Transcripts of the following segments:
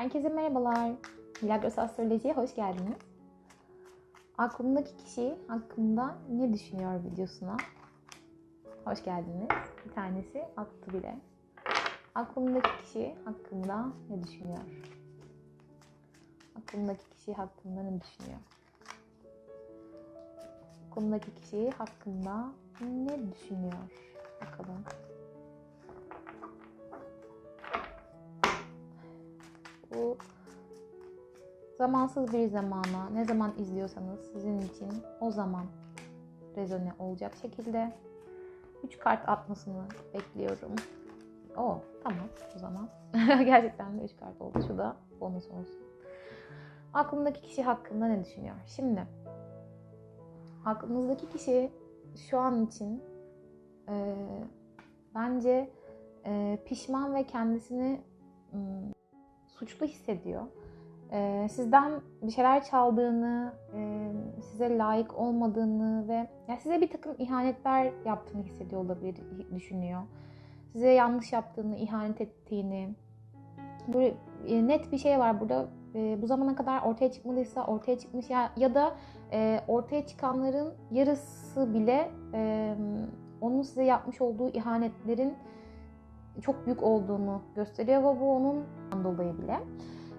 Herkese merhabalar. Milagros Astroloji'ye hoş geldiniz. Aklımdaki kişi hakkında ne düşünüyor videosuna hoş geldiniz. Bir tanesi attı bile. Aklımdaki kişi hakkında ne düşünüyor? Aklımdaki kişi hakkında ne düşünüyor? Aklımdaki kişi hakkında ne düşünüyor? Bakalım. Bu zamansız bir zamana ne zaman izliyorsanız sizin için o zaman rezone olacak şekilde 3 kart atmasını bekliyorum. O tamam o zaman. Gerçekten de 3 kart oldu. Şu da bonus olsun. Aklımdaki kişi hakkında ne düşünüyor? Şimdi aklınızdaki kişi şu an için e, bence e, pişman ve kendisini suçlu hissediyor. E, sizden bir şeyler çaldığını, e, size layık olmadığını ve yani size bir takım ihanetler yaptığını hissediyor olabilir, düşünüyor. Size yanlış yaptığını, ihanet ettiğini. Böyle e, net bir şey var burada. E, bu zamana kadar ortaya çıkmadıysa ortaya çıkmış ya ya da e, ortaya çıkanların yarısı bile e, onun size yapmış olduğu ihanetlerin çok büyük olduğunu gösteriyor ve bu onun dolayı bile.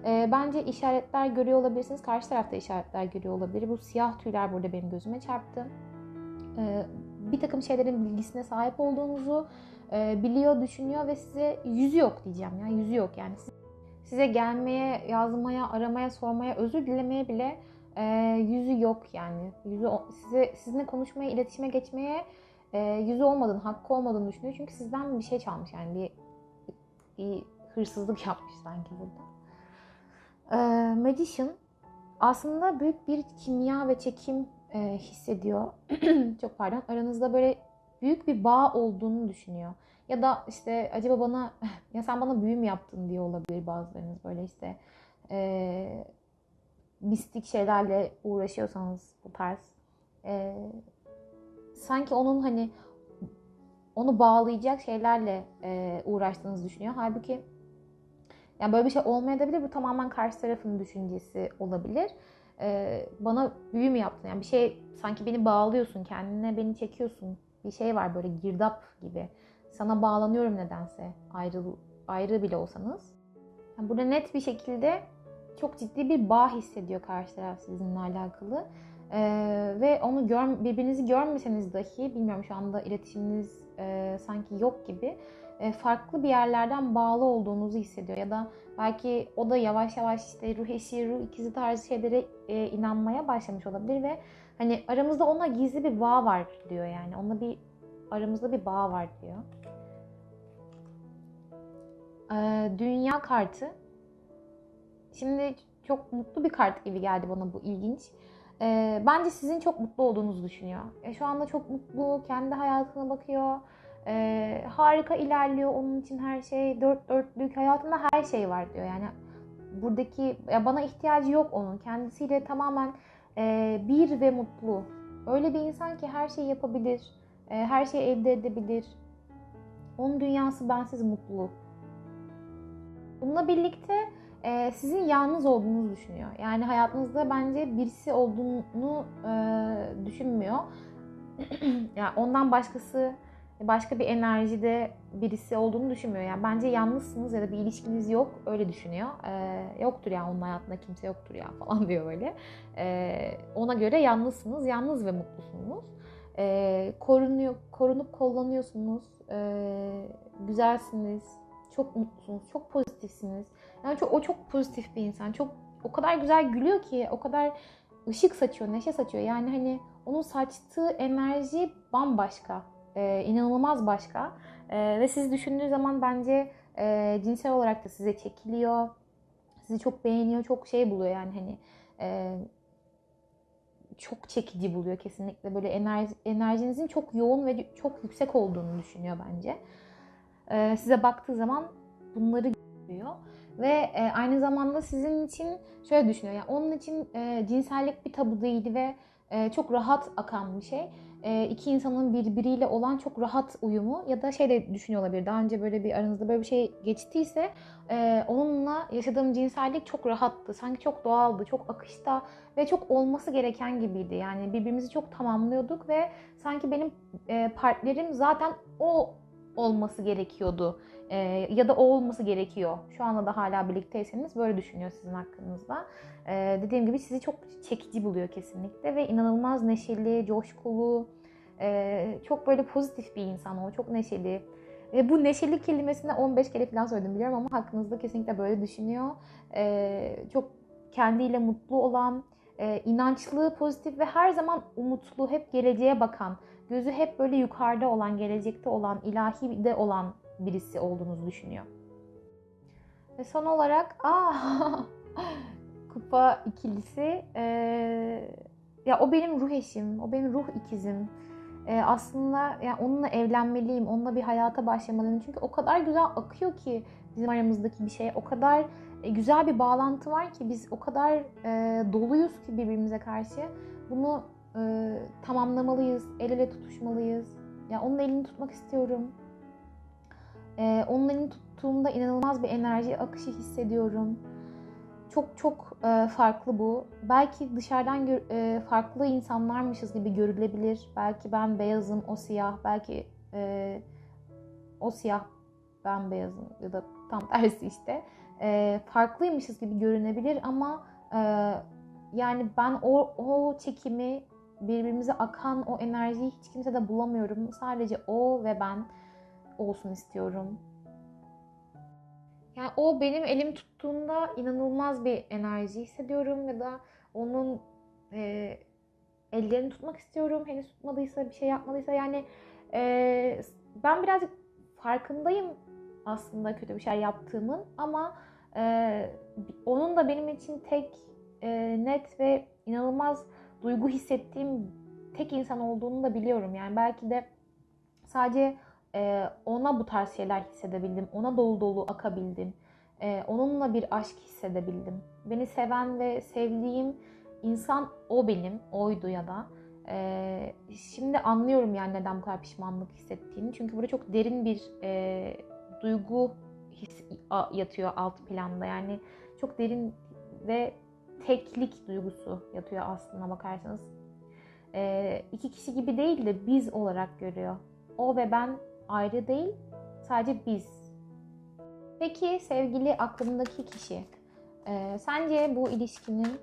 E, bence işaretler görüyor olabilirsiniz. Karşı tarafta işaretler görüyor olabilir. Bu siyah tüyler burada benim gözüme çarptı. E, bir takım şeylerin bilgisine sahip olduğunuzu e, biliyor, düşünüyor ve size yüzü yok diyeceğim ya. Yüzü yok yani. Size gelmeye, yazmaya, aramaya, sormaya, özür dilemeye bile e, yüzü yok yani. Yüzü size sizinle konuşmaya, iletişime geçmeye e, yüzü olmadığını, hakkı olmadığını düşünüyor. Çünkü sizden bir şey çalmış yani bir, bir hırsızlık yapmış sanki burada. E, Magician aslında büyük bir kimya ve çekim e, hissediyor. Çok pardon. Aranızda böyle büyük bir bağ olduğunu düşünüyor. Ya da işte acaba bana ya sen bana büyü mü yaptın diye olabilir bazılarınız böyle işte e, mistik şeylerle uğraşıyorsanız bu tarz e, sanki onun hani onu bağlayacak şeylerle e, uğraştığınızı düşünüyor. Halbuki yani böyle bir şey olmayabilir. Bu tamamen karşı tarafın düşüncesi olabilir. E, bana büyü mü yaptın? Yani bir şey sanki beni bağlıyorsun, kendine beni çekiyorsun. Bir şey var böyle girdap gibi. Sana bağlanıyorum nedense ayrı ayrı bile olsanız. Yani burada net bir şekilde çok ciddi bir bağ hissediyor karşı taraf sizinle alakalı. Ee, ve onu gör, birbirinizi görmeseniz dahi bilmiyorum şu anda iletişiminiz e, sanki yok gibi e, farklı bir yerlerden bağlı olduğunuzu hissediyor ya da belki o da yavaş yavaş işte ruh eşi, ruh ikizi tarzı şeylere e, inanmaya başlamış olabilir ve hani aramızda ona gizli bir bağ var diyor yani onunla bir aramızda bir bağ var diyor. Ee, dünya kartı şimdi çok mutlu bir kart gibi geldi bana bu ilginç. E, bence sizin çok mutlu olduğunuzu düşünüyor. E, şu anda çok mutlu, kendi hayatına bakıyor. E, harika ilerliyor onun için her şey. Dört dörtlük, hayatında her şey var diyor. Yani buradaki ya bana ihtiyacı yok onun. Kendisiyle tamamen e, bir ve mutlu. Öyle bir insan ki her şeyi yapabilir. E, her şeyi elde edebilir. Onun dünyası bensiz mutlu. Bununla birlikte e, sizin yalnız olduğunuzu düşünüyor. Yani hayatınızda bence birisi olduğunu e, düşünmüyor. yani ondan başkası başka bir enerjide birisi olduğunu düşünmüyor. Yani bence yalnızsınız ya da bir ilişkiniz yok öyle düşünüyor. E, yoktur ya onun hayatında kimse yoktur ya falan diyor böyle. E, ona göre yalnızsınız, yalnız ve mutlusunuz. E, korunuyor, korunup kullanıyorsunuz. E, güzelsiniz, çok mutlusunuz, çok pozitifsiniz. Yani çok, o çok pozitif bir insan. Çok o kadar güzel gülüyor ki, o kadar ışık saçıyor, neşe saçıyor. Yani hani onun saçtığı enerji bambaşka, e, inanılmaz başka. E, ve siz düşündüğü zaman bence e, cinsel olarak da size çekiliyor. Sizi çok beğeniyor, çok şey buluyor yani hani e, çok çekici buluyor kesinlikle. Böyle enerji, enerjinizin çok yoğun ve çok yüksek olduğunu düşünüyor bence. E, size baktığı zaman bunları görüyor. Ve e, aynı zamanda sizin için şöyle düşünüyor. Yani onun için e, cinsellik bir tabu değil ve e, çok rahat akan bir şey. e, iki insanın birbiriyle olan çok rahat uyumu ya da şey de düşünüyor olabilir. Daha önce böyle bir aranızda böyle bir şey geçtiyse e, onunla yaşadığım cinsellik çok rahattı. Sanki çok doğaldı, çok akışta ve çok olması gereken gibiydi. Yani birbirimizi çok tamamlıyorduk ve sanki benim e, partnerim zaten o olması gerekiyordu. E, ya da o olması gerekiyor. Şu anda da hala birlikteyseniz böyle düşünüyor sizin hakkınızda. E, dediğim gibi sizi çok çekici buluyor kesinlikle ve inanılmaz neşeli, coşkulu, e, çok böyle pozitif bir insan o. Çok neşeli. Ve bu neşeli kelimesini 15 kere falan söyledim biliyorum ama hakkınızda kesinlikle böyle düşünüyor. E, çok kendiyle mutlu olan, e, inançlı, pozitif ve her zaman umutlu, hep geleceğe bakan, gözü hep böyle yukarıda olan, gelecekte olan, ilahi de olan birisi olduğunuzu düşünüyor. Ve son olarak aa kupa ikilisi e, ya o benim ruh eşim, o benim ruh ikizim. E, aslında yani onunla evlenmeliyim, onunla bir hayata başlamalıyım. Çünkü o kadar güzel akıyor ki bizim aramızdaki bir şey. O kadar e, güzel bir bağlantı var ki biz o kadar e, doluyuz ki birbirimize karşı. Bunu e, tamamlamalıyız, el ele tutuşmalıyız. Ya yani onun elini tutmak istiyorum. E, onun elini tuttuğumda inanılmaz bir enerji akışı hissediyorum. Çok çok e, farklı bu. Belki dışarıdan gör, e, farklı insanlarmışız gibi görülebilir. Belki ben beyazım, o siyah. Belki e, o siyah, ben beyazım ya da tam tersi işte. E, farklıymışız gibi görünebilir ama e, yani ben o, o çekimi birbirimize akan o enerjiyi hiç kimse de bulamıyorum. Sadece o ve ben olsun istiyorum. Yani o benim elim tuttuğunda inanılmaz bir enerji hissediyorum ya da onun e, ellerini tutmak istiyorum. Henüz tutmadıysa, bir şey yapmadıysa yani e, ben birazcık farkındayım aslında kötü bir şey yaptığımın ama e, onun da benim için tek e, net ve inanılmaz duygu hissettiğim tek insan olduğunu da biliyorum. Yani belki de sadece e, ona bu tarz şeyler hissedebildim. Ona dolu dolu akabildim. E, onunla bir aşk hissedebildim. Beni seven ve sevdiğim insan o benim. Oydu ya da. E, şimdi anlıyorum yani neden bu kadar pişmanlık hissettiğini. Çünkü burada çok derin bir e, duygu his yatıyor alt planda. Yani çok derin ve teklik duygusu yatıyor aslına bakarsanız. E, iki kişi gibi değil de biz olarak görüyor. O ve ben ayrı değil, sadece biz. Peki sevgili aklımdaki kişi, e, sence bu ilişkinin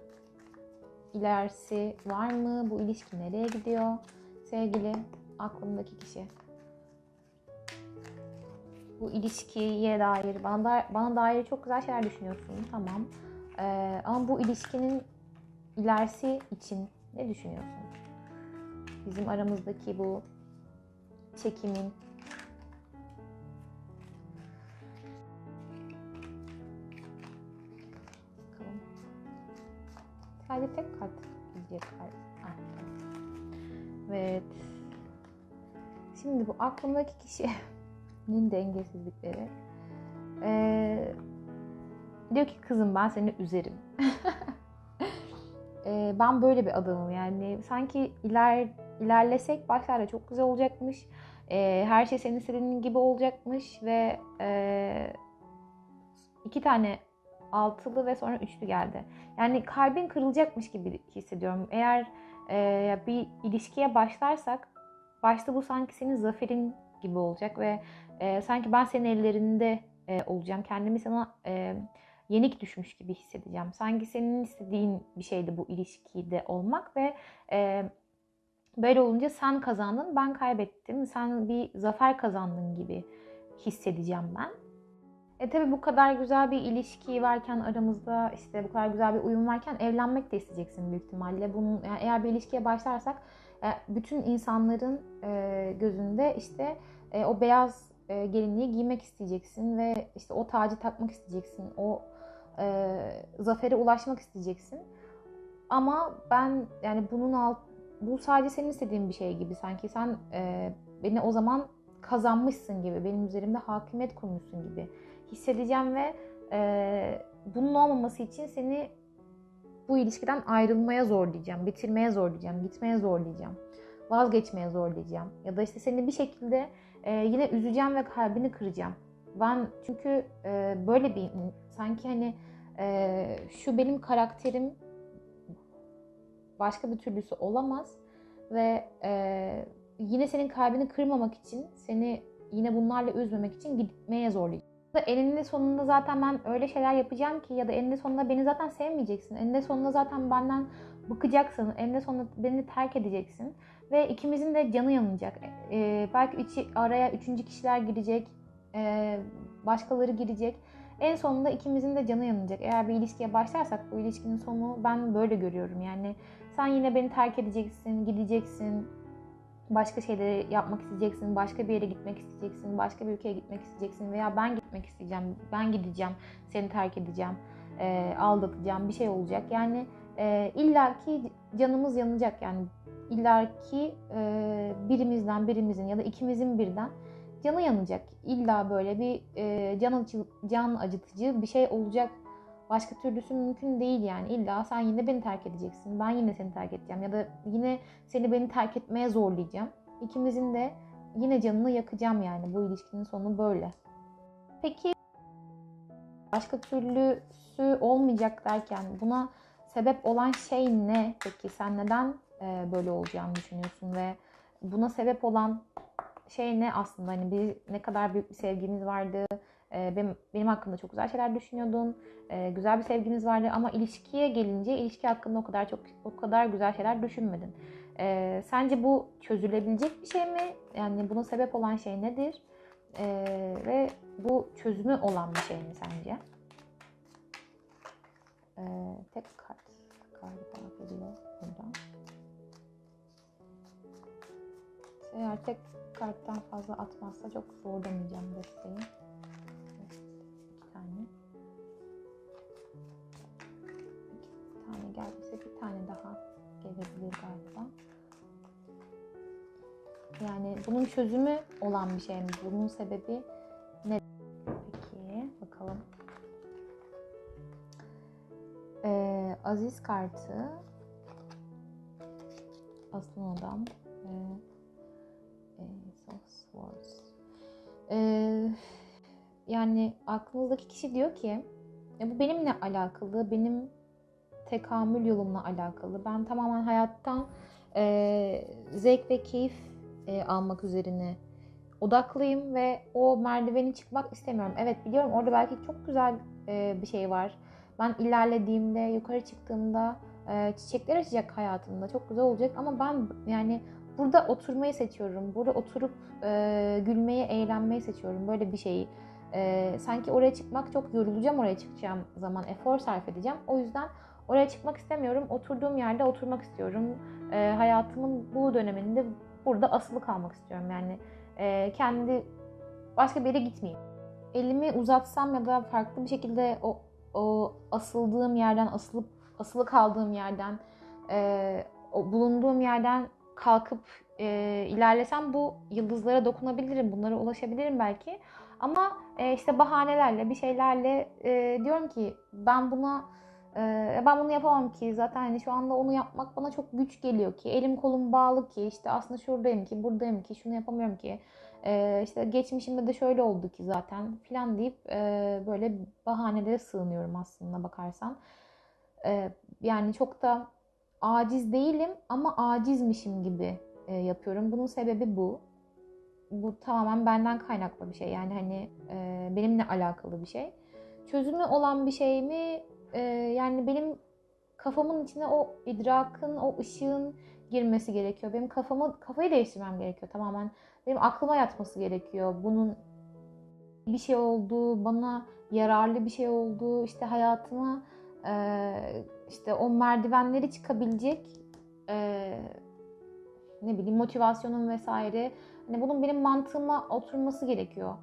ilerisi var mı? Bu ilişki nereye gidiyor? Sevgili aklımdaki kişi. Bu ilişkiye dair, bana, da, bana dair çok güzel şeyler düşünüyorsun. Tamam. Ee, ama bu ilişkinin ilerisi için ne düşünüyorsun? Bizim aramızdaki bu çekimin Sadece tek kart gidecek kart. Ah, evet. Şimdi bu aklımdaki kişinin dengesizlikleri. Ee, diyor ki kızım ben seni üzerim. ee, ben böyle bir adamım yani. Sanki iler ilerlesek başlarda çok güzel olacakmış. Ee, her şey senin istediğin gibi olacakmış ve e, iki tane altılı ve sonra üçlü geldi. Yani kalbin kırılacakmış gibi hissediyorum. Eğer e, bir ilişkiye başlarsak başta bu sanki senin zaferin gibi olacak ve e, sanki ben senin ellerinde e, olacağım. Kendimi sana e, yenik düşmüş gibi hissedeceğim. Sanki senin istediğin bir şeydi bu ilişkide olmak ve e, böyle olunca sen kazandın, ben kaybettim. Sen bir zafer kazandın gibi hissedeceğim ben. E tabi bu kadar güzel bir ilişki varken aramızda işte bu kadar güzel bir uyum varken evlenmek de isteyeceksin büyük ihtimalle. Bunun yani eğer bir ilişkiye başlarsak e, bütün insanların e, gözünde işte e, o beyaz gelinliği giymek isteyeceksin ve işte o tacı takmak isteyeceksin. O e, zafere ulaşmak isteyeceksin. Ama ben yani bunun alt bu sadece senin istediğin bir şey gibi sanki sen e, beni o zaman kazanmışsın gibi benim üzerimde hakimiyet kurmuşsun gibi hissedeceğim ve e, bunun olmaması için seni bu ilişkiden ayrılmaya zorlayacağım, bitirmeye zorlayacağım, gitmeye zorlayacağım. vazgeçmeye zorlayacağım. Ya da işte seni bir şekilde e, yine üzeceğim ve kalbini kıracağım. Ben çünkü e, böyle bir sanki hani e, şu benim karakterim başka bir türlüsü olamaz ve e, yine senin kalbini kırmamak için seni yine bunlarla üzmemek için gitmeye zorlayacağım. Eninde sonunda zaten ben öyle şeyler yapacağım ki ya da eninde sonunda beni zaten sevmeyeceksin. Eninde sonunda zaten benden bıkacaksın. Eninde sonunda beni terk edeceksin. Ve ikimizin de canı yanacak. Ee, belki üçü, araya üçüncü kişiler girecek. Ee, başkaları girecek. En sonunda ikimizin de canı yanacak. Eğer bir ilişkiye başlarsak bu ilişkinin sonu ben böyle görüyorum. Yani sen yine beni terk edeceksin, gideceksin, başka şeyleri yapmak isteyeceksin, başka bir yere gitmek isteyeceksin, başka bir ülkeye gitmek isteyeceksin veya ben gitmek isteyeceğim, ben gideceğim, seni terk edeceğim, e, aldatacağım, bir şey olacak. Yani e, illaki canımız yanacak yani illaki e, birimizden birimizin ya da ikimizin birden canı yanacak. İlla böyle bir e, can, acı, can acıtıcı bir şey olacak. Başka türlüsü mümkün değil yani. İlla sen yine beni terk edeceksin. Ben yine seni terk edeceğim. Ya da yine seni beni terk etmeye zorlayacağım. İkimizin de yine canını yakacağım yani. Bu ilişkinin sonu böyle. Peki başka türlüsü olmayacak derken buna sebep olan şey ne? Peki sen neden e, böyle olacağını düşünüyorsun ve buna sebep olan şey ne aslında? Hani bir ne kadar büyük bir sevgimiz vardı. E, benim, benim hakkında çok güzel şeyler düşünüyordun. E, güzel bir sevginiz vardı ama ilişkiye gelince ilişki hakkında o kadar çok o kadar güzel şeyler düşünmedin. E, sence bu çözülebilecek bir şey mi? Yani buna sebep olan şey nedir? Ve bu çözümü olan bir şey mi sence? Tek kart galiba geliyor buradan. Eğer tek karttan fazla atmazsa çok zorlamayacağım desteği. Tane. İki tane geldiyse bir tane daha gelebilir galiba. Yani bunun çözümü olan bir şey mi? Bunun sebebi ne? Peki bakalım. Ee, Aziz kartı Aslan Adam ve Ace of Swords. Ee, yani aklınızdaki kişi diyor ki e, bu benimle alakalı, benim tekamül yolumla alakalı. Ben tamamen hayattan e, zevk ve keyif e, almak üzerine odaklıyım ve o merdiveni çıkmak istemiyorum. Evet biliyorum orada belki çok güzel e, bir şey var. Ben ilerlediğimde, yukarı çıktığımda e, çiçekler açacak hayatımda. Çok güzel olacak ama ben yani burada oturmayı seçiyorum. Burada oturup e, gülmeyi, eğlenmeyi seçiyorum. Böyle bir şeyi. E, sanki oraya çıkmak çok yorulacağım oraya çıkacağım zaman. Efor sarf edeceğim. O yüzden oraya çıkmak istemiyorum. Oturduğum yerde oturmak istiyorum. E, hayatımın bu döneminde burada asılı kalmak istiyorum. Yani e, kendi başka bir yere gitmeyeyim. Elimi uzatsam ya da farklı bir şekilde o, o asıldığım yerden, asılıp asılı kaldığım yerden, e, o bulunduğum yerden kalkıp e, ilerlesem bu yıldızlara dokunabilirim, bunlara ulaşabilirim belki. Ama e, işte bahanelerle, bir şeylerle e, diyorum ki ben buna e, ben bunu yapamam ki zaten hani şu anda onu yapmak bana çok güç geliyor ki elim kolum bağlı ki işte aslında şuradayım ki buradayım ki şunu yapamıyorum ki e, işte geçmişimde de şöyle oldu ki zaten filan deyip e, böyle bahanelere sığınıyorum aslında bakarsan. E, yani çok da aciz değilim ama acizmişim gibi e, yapıyorum. Bunun sebebi bu. Bu tamamen benden kaynaklı bir şey. Yani hani e, benimle alakalı bir şey. Çözümü olan bir şey mi? E, yani benim kafamın içine o idrakın, o ışığın girmesi gerekiyor. Benim kafamı kafayı değiştirmem gerekiyor tamamen. Benim aklıma yatması gerekiyor. Bunun bir şey olduğu, bana yararlı bir şey olduğu, işte hayatıma e, işte o merdivenleri çıkabilecek e, ne bileyim motivasyonum vesaire. Hani bunun benim mantığıma oturması gerekiyor.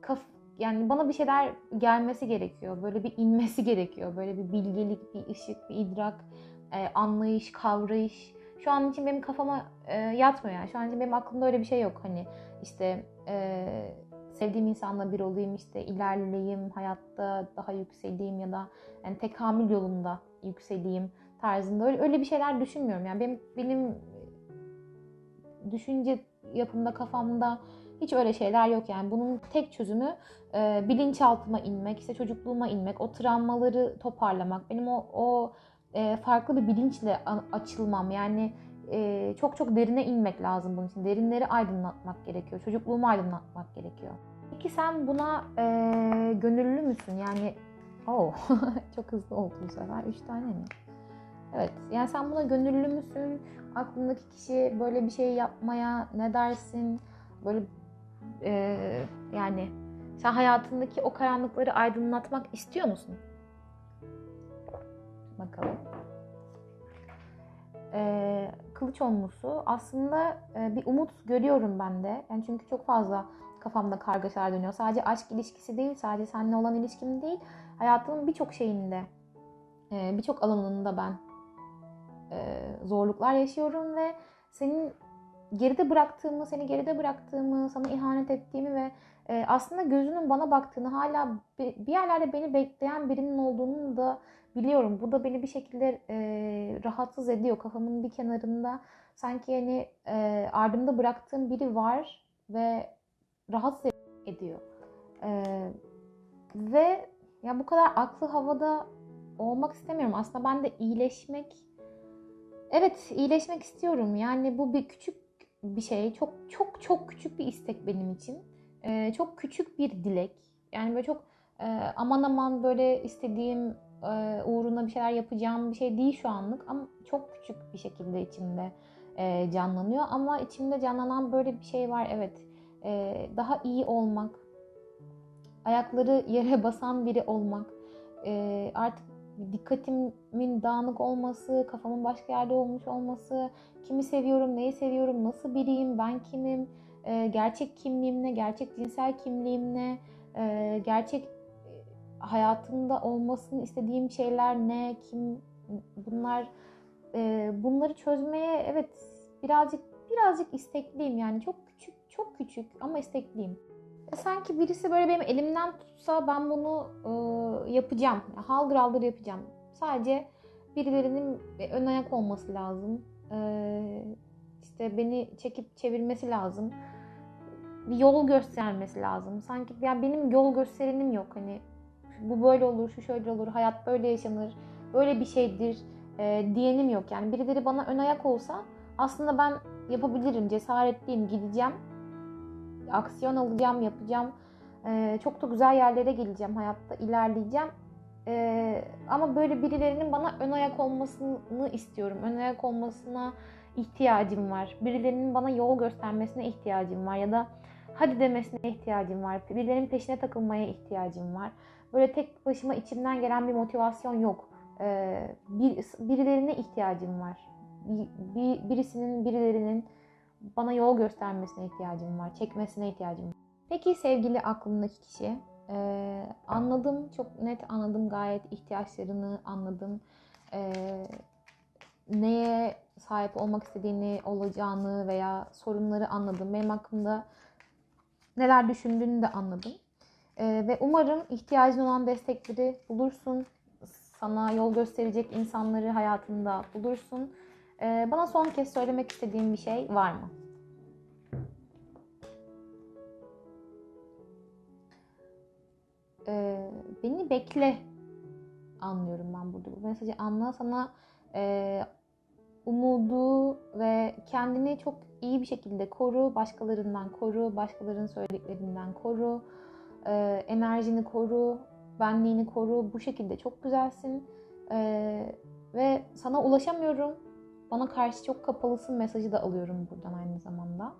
Kaf, yani bana bir şeyler gelmesi gerekiyor. Böyle bir inmesi gerekiyor. Böyle bir bilgelik, bir ışık, bir idrak, e, anlayış, kavrayış. Şu an için benim kafama e, yatmıyor yani. Şu an için benim aklımda öyle bir şey yok. Hani işte e, sevdiğim insanla bir olayım, işte ilerleyeyim, hayatta daha yükseleyim ya da yani tekamül yolunda yükseleyim tarzında öyle, öyle bir şeyler düşünmüyorum. Yani benim benim düşünce yapımda kafamda hiç öyle şeyler yok yani. Bunun tek çözümü e, bilinçaltıma inmek, işte çocukluğuma inmek, o travmaları toparlamak. Benim o, o e, farklı bir bilinçle açılmam yani e, çok çok derine inmek lazım bunun için. Derinleri aydınlatmak gerekiyor. Çocukluğumu aydınlatmak gerekiyor. Peki sen buna e, gönüllü müsün? Yani oh, çok hızlı oldu bu sefer. Üç tane mi? Evet. Yani sen buna gönüllü müsün? Aklındaki kişi böyle bir şey yapmaya ne dersin? Böyle e, yani sen hayatındaki o karanlıkları aydınlatmak istiyor musun? Bakalım. Ee, kılıç onlusu aslında e, bir umut görüyorum ben de. Yani çünkü çok fazla kafamda kargaşalar dönüyor. Sadece aşk ilişkisi değil, sadece seninle olan ilişkim değil. Hayatımın birçok şeyinde, e, birçok alanında ben e, zorluklar yaşıyorum ve senin geride bıraktığımı, seni geride bıraktığımı, sana ihanet ettiğimi ve e, aslında gözünün bana baktığını, hala bir yerlerde beni bekleyen birinin olduğunu da biliyorum. Bu da beni bir şekilde e, rahatsız ediyor. Kafamın bir kenarında sanki hani e, ardımda bıraktığım biri var ve rahatsız ediyor. E, ve ya bu kadar aklı havada olmak istemiyorum. Aslında ben de iyileşmek Evet, iyileşmek istiyorum. Yani bu bir küçük bir şey. Çok çok çok küçük bir istek benim için. Ee, çok küçük bir dilek. Yani böyle çok e, aman aman böyle istediğim e, uğruna bir şeyler yapacağım bir şey değil şu anlık ama çok küçük bir şekilde içimde e, canlanıyor. Ama içimde canlanan böyle bir şey var. Evet, e, daha iyi olmak, ayakları yere basan biri olmak, e, artık dikkatimin dağınık olması, kafamın başka yerde olmuş olması, kimi seviyorum, neyi seviyorum, nasıl biriyim, ben kimim, e, gerçek kimliğim ne, gerçek cinsel kimliğim ne, e, gerçek hayatımda olmasını istediğim şeyler ne, kim, bunlar, e, bunları çözmeye evet birazcık birazcık istekliyim yani çok küçük çok küçük ama istekliyim. Sanki birisi böyle benim elimden tutsa ben bunu e, yapacağım. Haldır haldır yapacağım. Sadece birilerinin ön ayak olması lazım. E, işte beni çekip çevirmesi lazım. Bir yol göstermesi lazım. Sanki yani benim yol gösterenim yok. Hani bu böyle olur, şu şöyle olur, hayat böyle yaşanır, böyle bir şeydir e, diyenim yok. Yani birileri bana ön ayak olsa aslında ben yapabilirim, cesaretliyim, gideceğim aksiyon alacağım, yapacağım. Ee, çok da güzel yerlere geleceğim hayatta, ilerleyeceğim. Ee, ama böyle birilerinin bana ön ayak olmasını istiyorum. Ön ayak olmasına ihtiyacım var. Birilerinin bana yol göstermesine ihtiyacım var. Ya da hadi demesine ihtiyacım var. Birilerinin peşine takılmaya ihtiyacım var. Böyle tek başıma içimden gelen bir motivasyon yok. Ee, bir, birilerine ihtiyacım var. Bir, bir, birisinin, birilerinin bana yol göstermesine ihtiyacım var, çekmesine ihtiyacım var. Peki sevgili aklımdaki kişi, ee, anladım, çok net anladım gayet ihtiyaçlarını anladım. Ee, neye sahip olmak istediğini, olacağını veya sorunları anladım. Benim hakkımda neler düşündüğünü de anladım. Ee, ve umarım ihtiyacın olan destekleri bulursun. Sana yol gösterecek insanları hayatında bulursun. Ee, bana son kez söylemek istediğin bir şey var mı? Ee, beni bekle anlıyorum ben burada. Bu mesajı anla sana e, umudu ve kendini çok iyi bir şekilde koru. Başkalarından koru. Başkalarının söylediklerinden koru. E, enerjini koru. Benliğini koru. Bu şekilde çok güzelsin. E, ve sana ulaşamıyorum. Bana karşı çok kapalısın mesajı da alıyorum buradan aynı zamanda.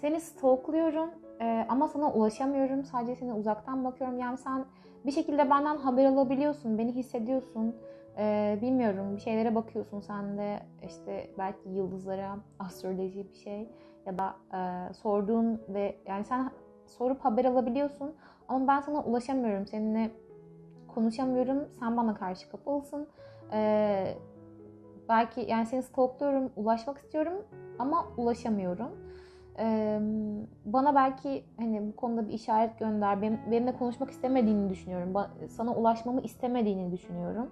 Seni stalkluyorum ee, ama sana ulaşamıyorum. Sadece seni uzaktan bakıyorum. Yani sen bir şekilde benden haber alabiliyorsun. Beni hissediyorsun. Ee, bilmiyorum bir şeylere bakıyorsun sen de işte belki yıldızlara, astroloji bir şey ya da e, sorduğun ve yani sen sorup haber alabiliyorsun ama ben sana ulaşamıyorum. Seninle konuşamıyorum. Sen bana karşı kapalısın. Ee, belki yani seni stalkluyorum, ulaşmak istiyorum ama ulaşamıyorum. Ee, bana belki hani bu konuda bir işaret gönder. Benim, benimle konuşmak istemediğini düşünüyorum. Sana ulaşmamı istemediğini düşünüyorum.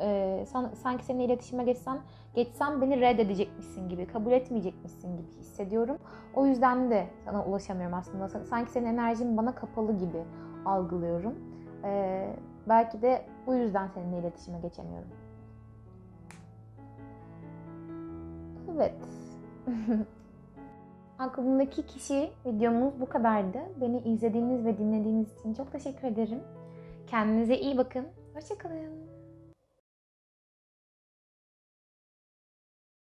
e, san- sanki seninle iletişime geçsem, geçsem beni reddedecekmişsin gibi, kabul etmeyecekmişsin gibi hissediyorum. O yüzden de sana ulaşamıyorum aslında. Sa- Sanki senin enerjin bana kapalı gibi algılıyorum. E, belki de bu yüzden seninle iletişime geçemiyorum. Evet. Aklımdaki kişi videomuz bu kadardı. Beni izlediğiniz ve dinlediğiniz için çok teşekkür ederim. Kendinize iyi bakın. Hoşçakalın.